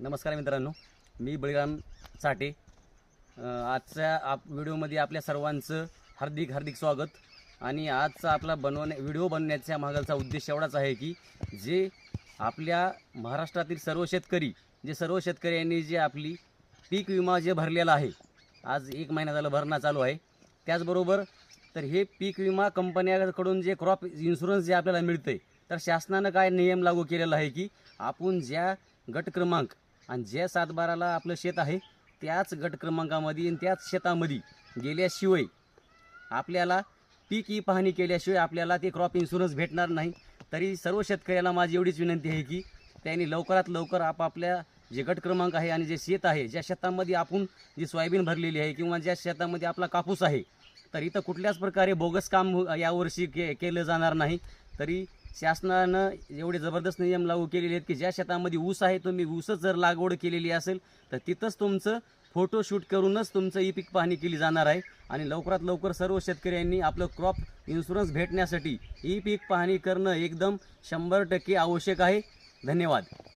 नमस्कार मित्रांनो मी बळीराम साठे आजच्या आप व्हिडिओमध्ये आपल्या सर्वांचं हार्दिक हार्दिक स्वागत. आणि आजचा आपला बनवण्या व्हिडिओ बनवण्याच्या मागचा उद्देश एवढाच आहे की जे आपल्या महाराष्ट्रातील सर्व शेतकरी जे सर्व शेतकऱ्यांनी जे आपली पीक विमा जे भरलेला आहे आज एक महिना झालं भरणा चालू आहे. त्याचबरोबर तर हे पीक विमा कंपन्याकडून जे क्रॉप इन्शुरन्स जे आपल्याला मिळतं आहे तर शासनानं काय नियम लागू केलेला आहे की आपण ज्या गट क्रमांक आणि ज्या सातबाराला आपलं शेत आहे त्याच गट क्रमांकामध्ये आणि त्याच शेतामध्ये गेल्याशिवाय आपल्याला पीक ई पाहणी केल्याशिवाय आपल्याला ते क्रॉप इन्शुरन्स भेटणार नाही. तरी सर्व शेतकऱ्याला माझी एवढीच विनंती आहे की त्यांनी लवकरात लवकर आपापल्या जे गट क्रमांक आहे आणि जे शेत आहे ज्या शेतामध्ये आपण जी सोयाबीन भरलेली आहे किंवा ज्या शेतामध्ये आपला कापूस आहे तर इथं कुठल्याच प्रकारे बोगस काम यावर्षी के केलं जाणार नाही. तरी शासनानं एवढे जबरदस्त नियम लागू केलेले आहेत की ज्या शेतामध्ये ऊस आहे तुम्ही ऊसच जर लागवड केलेली असेल तर तिथंच तुमचं फोटोशूट करूनच तुमचं ई पीक पाहणी केली जाणार आहे. आणि लवकरात लवकर सर्व शेतकऱ्यांनी आपलं क्रॉप इन्शुरन्स भेटण्यासाठी ई पीक पाहणी करणं एकदम शंभर टक्के आवश्यक आहे. धन्यवाद.